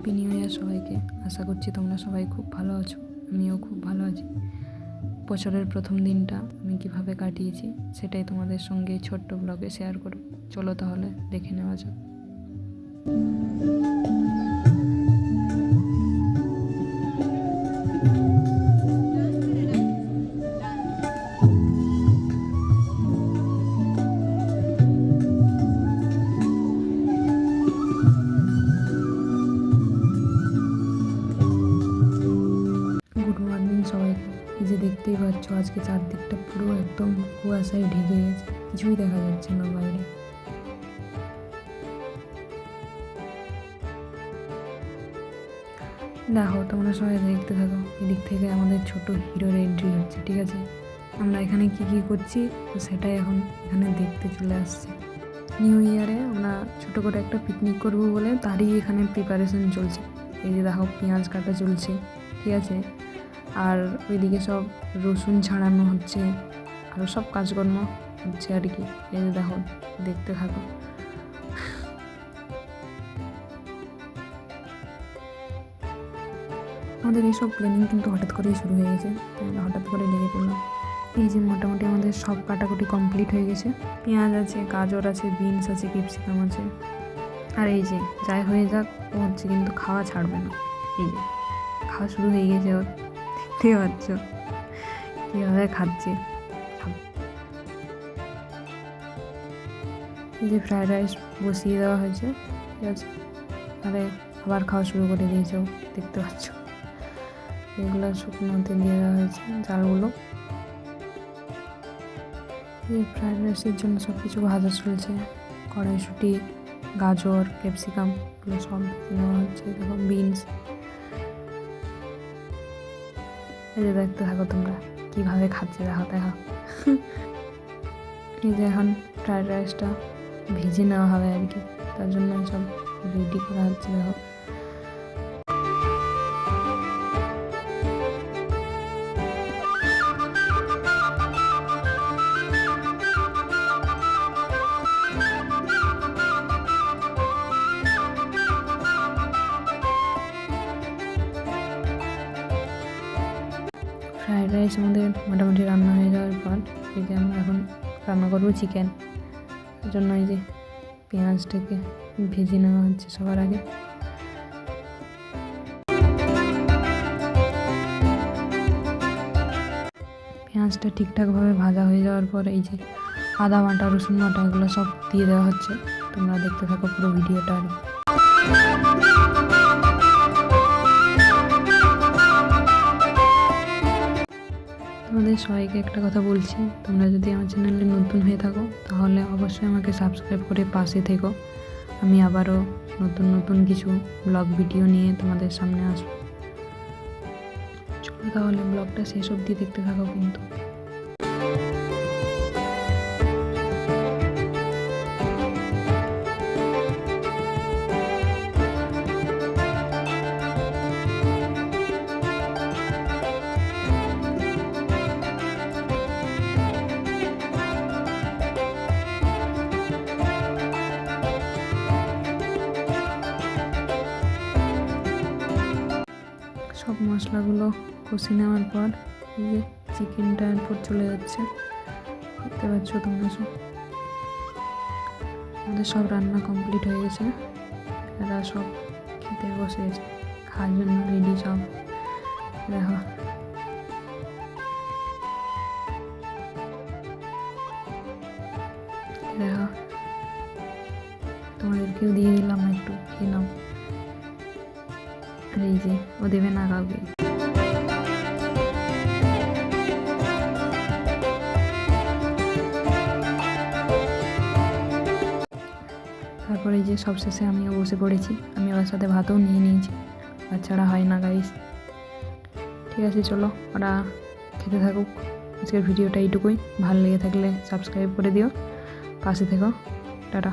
Happy new year সবাইকে। আশা করছি তোমরা সবাই খুব ভালো আছো। আমিও খুব ভালো আছি। বছরের প্রথম দিনটা আমি কীভাবে কাটিয়েছি সেটাই তোমাদের সঙ্গে ছোট্ট ব্লগে শেয়ার করব। চলো তাহলে দেখে নেওয়া যাক। দেখতেই পাচ্ছ, আজকে চারদিকটা পুরো একদম কুয়াশায় ঢেকে গেছে, কিছুই দেখা যাচ্ছে না বাইরে। দেখো তোমরা সবাই দেখতে থাকো, এদিক থেকে আমাদের ছোট হিরোর এন্ট্রি হচ্ছে, ঠিক আছে? আমরা এখানে কি কি করছি, তো সেটাই এখন এখানে দেখতে চলে আসছে। নিউ ইয়ারে আমরা ছোট করে একটা পিকনিক করব বলে তারই এখানে প্রিপারেশন চলছে। এই যে দেখো, পেঁয়াজ কাটা চলছে, ঠিক আছে? আর ওইদিকে সব রসুন ছাড়ানো হচ্ছে আরও সব কাজকর্ম হচ্ছে আর কি। এই দেখো, দেখতে থাকো। আমাদের এইসব প্ল্যানিং কিন্তু হঠাৎ করেই শুরু হয়ে গেছে হঠাৎ করে লেগে পড়লাম। এই যে মোটামুটি আমাদের সব কাটাকুটি কমপ্লিট হয়ে গেছে। পেঁয়াজ আছে, গাজর আছে, বিনস আছে, ক্যাপসিকাম আছে। আর এই যে, যাই হয়ে যাক, ও হচ্ছে কিন্তু খাওয়া ছাড়বে না। এই যে, খাওয়া শুরু হয়ে গেছে ওর। দেখতে পাচ্ছ কীভাবে খাচ্ছে? যে ফ্রায়েড রাইস বসিয়ে দেওয়া হয়েছে, ঠিক আছে? আরে আবার খাওয়া শুরু করে দিয়েছে দেখতে পাচ্ছ। এগুলো শুকনো শুকনোতে দিয়ে দেওয়া হয়েছে, চালগুলো। এই ফ্রায়েড রাইসের জন্য সব কিছু ভাজা চলছে। কড়াইশুটি, গাজর, ক্যাপসিকাম, এগুলো সব নেওয়া হচ্ছে দেখো বিনস। এই যে দেখতে থাকো তোমরা। কীভাবে খাচ্ছে দেখো দেখো। এই যে এখন ফ্রায়েড রাইসটা ভেজে নেওয়া হবে আর কি। তার জন্য সব রেডি করা হচ্ছে, দেখো। ফ্রায়েড রাইস আমাদের মোটামুটি রান্না হয়ে যাওয়ার পর। এই যে আমরা এখন রান্না করব চিকেন জন্য এই যে পেঁয়াজটাকে ভেজে নেওয়া হচ্ছে সবার আগে। পেঁয়াজটা ঠিকঠাকভাবে ভাজা হয়ে যাওয়ার পর এই যে আদা বাটা, রসুন বাটা, এগুলো সব দিয়ে দেওয়া হচ্ছে। তোমরা দেখতে থাকো পুরো ভিডিওটা আর। তোমাদের সবাইকে একটা কথা বলছি। তোমরা যদি আমার চ্যানেলে নতুন হয়ে থাকো, তাহলে অবশ্যই আমাকে সাবস্ক্রাইব করে পাশে থেকো। আমি আবারও নতুন নতুন কিছু ব্লগ ভিডিও নিয়ে তোমাদের সামনে আসব। চলো তাহলে ব্লগটা শেষ অবধি দেখতে থাকো কিন্তু। মশলাগুলো কষে নেওয়ার পর এই যে চিকেনটা এরপর চলে যাচ্ছে। দেখতে পাচ্ছ তোমরা সব? আমাদের সব রান্না কমপ্লিট হয়ে গেছে। এরা সব খেতে বসে গেছে। খাওয়ার জন্য রেডি সব। দেখো। দেখো। তোমাদেরকেও দিয়ে দিলাম একটু, খেয়ে নাও। আর এই যে ও দেবে না কাউকে তারপরে এই যে সবশেষে আমিও বসে পড়েছি, আমি ওর সাথে ভাতও নিয়ে নিয়েছি বাচ্চারা হয় না গাইস ঠিক আছে, চলো, ওরা খেতে থাকুক। আজকের ভিডিওটা এইটুকুই। ভালো লেগে থাকলে সাবস্ক্রাইব করে দিও। পাশে থেকো। টাটা।